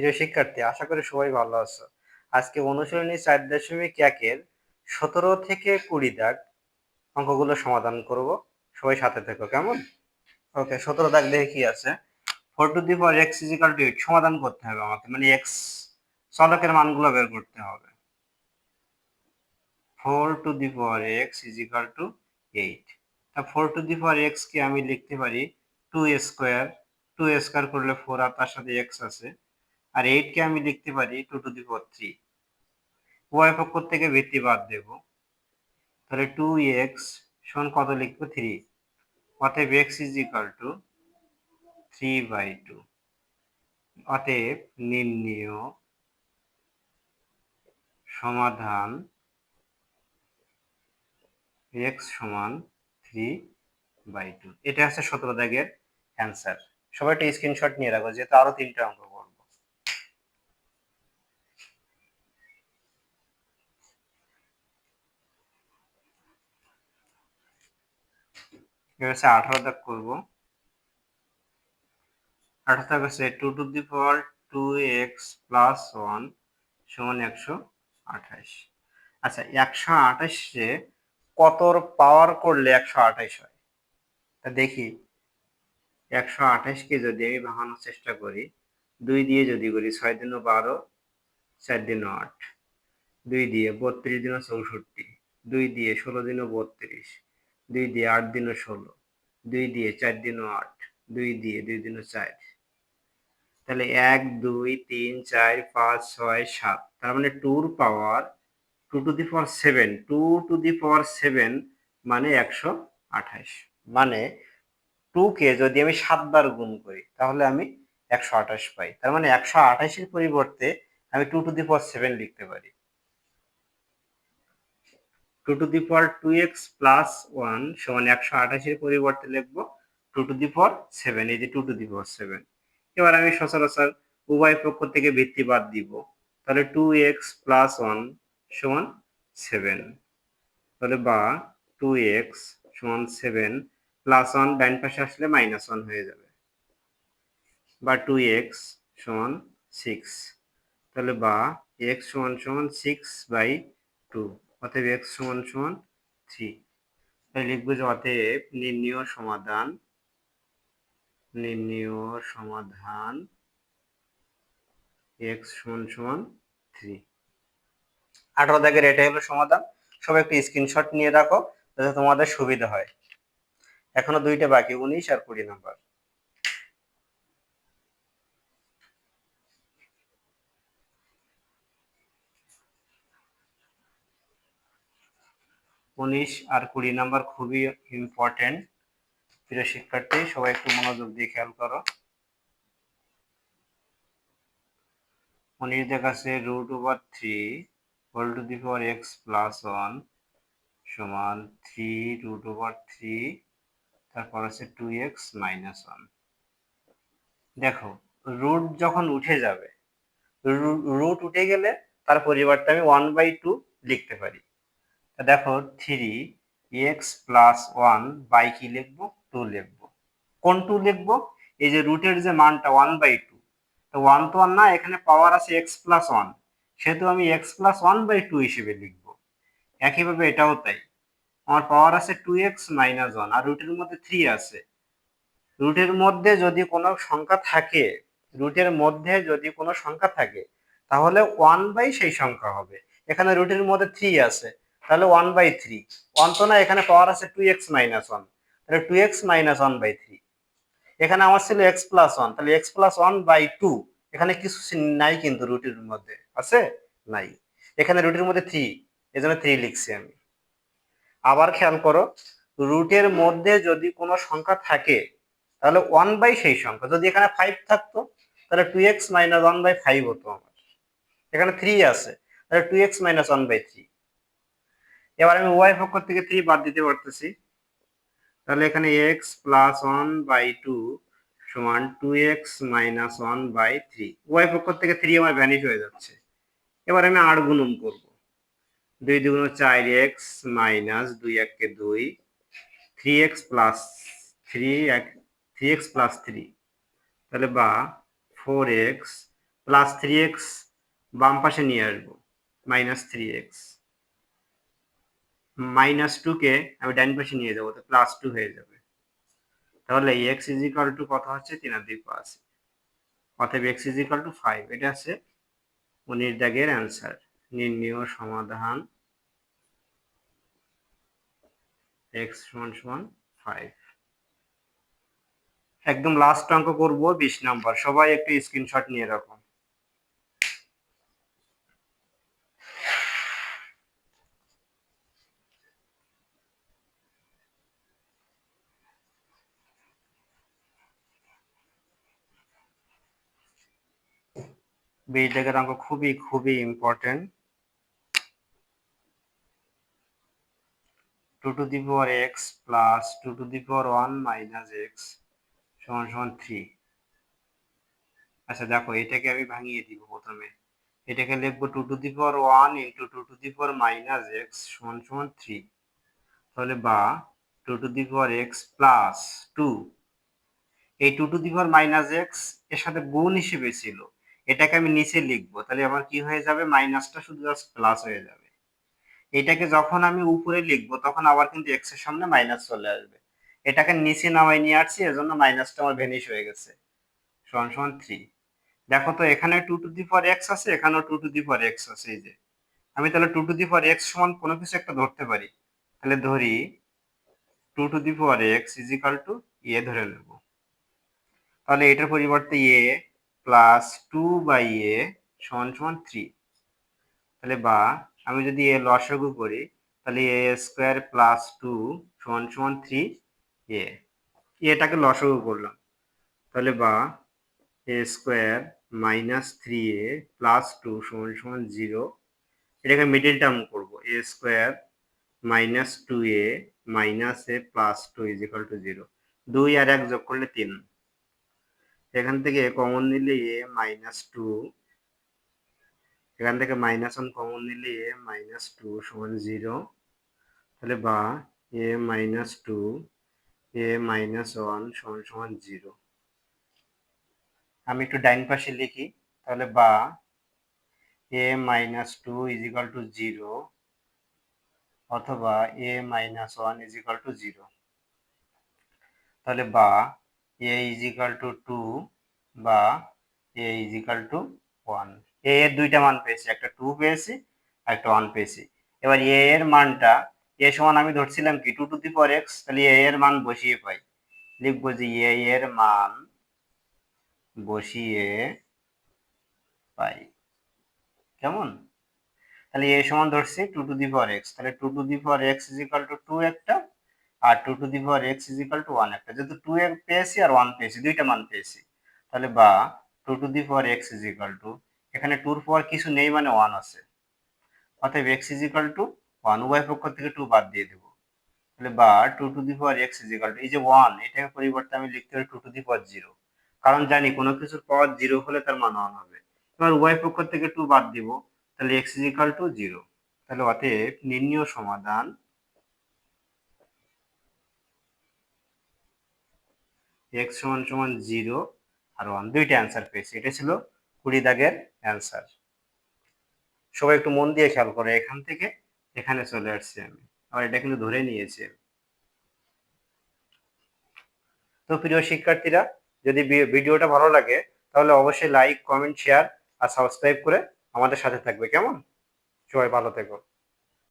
প্রিয় শিক্ষার্থী, আশা করি সবাই ভালো আছো। আজকে অনুশীলনী চার দশমিক একের সতেরো থেকে কুড়ি দাগ অঙ্কগুলো সমাধান করব। সবাই সাথে থেকো, কেমন? ওকে সতেরো দাগ দেখে কি আছে? Four to the power x is equal to সমাধান করতে হবে আমাকে মানে এক্স চলকের মানগুলো বের করতে হবে। Four to the power x is equal to eight তা four to the power x কে আমি লিখতে পারি টু স্কোয়ার টু স্কোয়ার করলে ফোর আর তার সাথে এক্স আছে। আর এইটকে আমি লিখতে পারি two to the power three উভয় পক্ষ থেকে ভিত্তি বাদ দেব। তাহলে টু এক্স সমান কত লিখব? থ্রি অতএব x is equal to three by two অতএব নির্ণীয় সমাধান এক্স সমান থ্রি বাই টু এটা হচ্ছে সতেরো দাগের অ্যান্সার সবাই একটা স্ক্রিনশট নিয়ে রাখো, যেহেতু আরও তিনটা অঙ্ক করব এবার হচ্ছে আঠারো দাগ করব। আঠারো দাগ হচ্ছে two to the power two x plus one সমান একশো আঠাশ। আচ্ছা একশো আঠাশে কতর পাওয়ার করলে একশো আঠাশ হয়? তা দেখি। একশো আঠাশকে যদি আমি ভাঙানোর চেষ্টা করি, দুই দিয়ে যদি করি, ছয় দিনও বারো, চার দিনও আট। দুই দিয়ে বত্রিশ দিনও চৌষট্টি। দুই দিয়ে ষোলো দিনও বত্রিশ। দুই দিয়ে আট দিনও ষোলো, দুই দিয়ে চার দিনও আট, দুই দিয়ে দুই দিনও চার। তাহলে এক, দুই, তিন, চার, পাঁচ, ছয়, সাত। তার মানে টুর power two to the power seven, two to the power seven মানে একশো আঠাশ। মানে টু কে যদি আমি সাতবার গুণ করি, তাহলে আমি একশো আঠাশ পাই। তার মানে একশো আঠাশের পরিবর্তে আমি two to the power seven লিখতে পারি। Two to the power two x plus one সমান একশো আঠাশের পরিবর্তে লিখব two to the power seven এই যে two to the power seven এবার আমি সচরাচর উভয় পক্ষ থেকে ভিত্তি বাদ দিব। তাহলে টু এক্স প্লাস ওয়ান সমান সেভেন তাহলে বা টু এক্স সমান সেভেন প্লাস ওয়ান ডাইন পাশে আসলে মাইনাস ওয়ান হয়ে যাবে। বা টু এক্স সমান সিক্স তাহলে বা এক্স সমান সমান সিক্স বাই টু অতএব এক্স সমান সমান থ্রি তাই লিখব যে অতএব নির্ণীয় সমাধান নির্ণীয় সমাধান এক্স সমান সমান থ্রি আঠারো দাগের এটাই হলো সমাধান। সবাই একটু স্ক্রিনশট নিয়ে রাখো, যাতে তোমাদের সুবিধা হয়। এখনও দুইটা বাকি, উনিশ আর কুড়ি নাম্বার উনিশ আর কুড়ি নাম্বার খুবই ইম্পর্টেন্ট প্রিয় শিক্ষার্থী, সবাই একটু মনোযোগ দিয়ে খেয়াল করো। উনিশ দেখাচ্ছে root over three whole two the power x plus one সমান থ্রি রুট ওভার থ্রি তারপর আছে টু এক্স মাইনাস ওয়ান দেখো রুট যখন উঠে যাবে রুট উঠে গেলে তার পরিবর্তে আমি ওয়ান বাই টু লিখতে পারি। দেখো three x plus one by কি লিখব? টু লিখব। কোন টু লিখব? এই যে রুটের যে মানটা ওয়ান বাই টু তো ওয়ান তো ওয়ান না, এখানে পাওয়ার আছে এক্স প্লাস ওয়ান সেহেতু আমি x plus one by two হিসেবে লিখব। একইভাবে এটাও তাই। আমার পাওয়ার আছে টু এক্স মাইনাস ওয়ান আর রুটের মধ্যে থ্রি আছে। রুটের মধ্যে যদি কোনো সংখ্যা থাকে রুটের মধ্যে যদি কোনো সংখ্যা থাকে, তাহলে ওয়ান বাই সেই সংখ্যা হবে। এখানে রুটের মধ্যে থ্রি আছে। তাহলে ওয়ান বাই থ্রি ওয়ান তো না, এখানে পাওয়ার আছে টু এক্স মাইনাস ওয়ান তাহলে two x minus one by three এখানে আমার ছিল এক্স প্লাস ওয়ান তাহলে x plus one by two এখানে কিছু নাই কিন্তু রুটির মধ্যে, আছে? নাই। এখানে রুটির মধ্যে থ্রি এই জন্য থ্রি লিখছি আমি। আবার খেয়াল করো, রুটের মধ্যে যদি কোনো সংখ্যা থাকে, তাহলে ওয়ান বাই সেই সংখ্যা। যদি এখানে ফাইভ থাকতো, তাহলে two x minus one by five হতো আমার। এখানে থ্রি আছে, তাহলে two x minus one by three এবার আমি ওয়াই পক্ষ থেকে থ্রি বাদ দিতে পারতেছি। তাহলে এখানে x plus one by two সমান two x minus one by three Y পক্ষ থেকে থ্রি আমার ভ্যানিশ হয়ে যাচ্ছে। এবার আমি আট গুণন করব। দুই দুগুণ চার এক্স মাইনাস দুই এককে দুই থ্রি এক্স প্লাস থ্রি এক থ্রি এক্স প্লাস থ্রি তাহলে বা four x plus three x বাম পাশে নিয়ে আসব মাইনাস থ্রি এক্স মাইনাস টুকে আমি ডাইন পাশে নিয়ে যাব, তো প্লাস টু হয়ে যাবে। তাহলে এক্স ইজ ইকাল টু কত হচ্ছে? তিন আর দুই পাঁচ অতএব x is equal to five এটা আছে উনিশ দাগের অ্যান্সার নির্ণয় সমাধান এক্স সমান সমান ফাইভ একদম লাস্ট অঙ্ক করব, বিশ নাম্বার সবাই একটু স্ক্রিনশট নিয়ে রাখো। বিশ দাগের অঙ্ক খুবই খুবই important two to the power x plus two to the power one minus x সমান সমান থ্রি আচ্ছা দেখো, এটাকে আমি ভাঙিয়ে দিব প্রথমে। এটাকে লিখব two to the power one into two to the power minus x সমান সমান থ্রি তাহলে বা two to the power x plus two এই two to the power minus এক্সের সাথে গুণ হিসেবে ছিল। এটাকে আমি নিচে লিখব, তাহলে আমার কি হয়ে যাবে? মাইনাসটা শুধু জাস্ট প্লাস হয়ে যাবে। এটাকে যখন আমি উপরে লিখব, তখন আবার কিন্তু এক্সের সামনে মাইনাস চলে আসবে। এটাকে নিচে নামাই নিয়ে আসছি, এজন্য মাইনাসটা আমার ভেনিশ হয়ে গেছে। সমান সমান থ্রি দেখো তো, এখানে two to the power x আছে, এখানেও two to the power x আছে, এই যে। আমি তাহলে two to the power x সমান কোনো কিছু একটা ধরতে পারি। তাহলে ধরি two to the power x is equal to a ধরে নেব। তাহলে এটার পরিবর্তে a plus two by a সমান সমান থ্রি তাহলে বা, আমি যদি এ লসাগু করি, তাহলে এ স্কোয়ার প্লাস টু সমান সমান থ্রি এ এটাকে লসাগু করলাম। তাহলে বা a square minus three a plus two সমান সমান জিরো এটাকে মিডিল টার্ম করব। A square minus two a minus a plus two is equal to zero দুই আর এক যোগ করলে তিন। এখান থেকে কমন নিলে এ মাইনাস টু এখান থেকে মাইনাস ওয়ান কমন নিলে এ মাইনাস টু সমান জিরো তাহলে বা a minus two a minus one সমান সমান জিরো আমি একটু ডাইন পাশে লিখি, তাহলে বা a minus two is equal to zero অথবা a minus one is equal to zero তাহলে বা a is equal to two বা a is equal to one a এর দুইটা মান পেয়েছি, একটা টু পেয়েছি, আর একটা ওয়ান পেয়েছি। এবার এ এর মানটা এ সমান আমি ধরছিলাম কি? Two to the power x তাহলে এ এর মান বসিয়ে পাই। লিখব যে এ এর মান বসিয়ে পাই। কেমন? তাহলে এ সমান ধরছি two to the power x তাহলে two to the power x is equal to two একটা আর two to the power x is equal to one একটা যেহেতু টু এ পেয়েছি আর ওয়ান পেয়েছি, দুইটা মান পেয়েছি। তাহলে বা two to the power x is equal to এখানে টুর পাওয়ার কিছু নেই মানে ওয়ান আছে। অতএব x is equal to one উভয় পক্ষ থেকে টু বাদ দিয়ে দেবো। তাহলে বা two to the power x is equal to এই যে ওয়ান এটাকে পরিবর্তে আমি লিখতে পারি two to the power zero কারণ জানি কোনো কিছুর পাওয়ার জিরো হলে তার মান ওয়ান হবে। এবার উভয় পক্ষ থেকে টু বাদ দিব, তাহলে x is equal to zero তাহলে অতএব নির্ণীয় সমাধান এক্স সমান সমান জিরো আর ওয়ান দুইটা অ্যান্সার পেয়েছি। এটা ছিল কুড়ি দাগের অ্যান্সার সবাই একটু মন দিয়ে খেয়াল করে, এখান থেকে এখানে চলে আসছি আমি। আর এটা কিন্তু ধরে নিয়েছি। তো প্রিয় শিক্ষার্থীরা, যদি ভিডিওটা ভালো লাগে, তাহলে অবশ্যই লাইক কমেন্ট শেয়ার আর সাবস্ক্রাইব করে আমাদের সাথে থাকবে। কেমন? সবাই ভালো থেকো।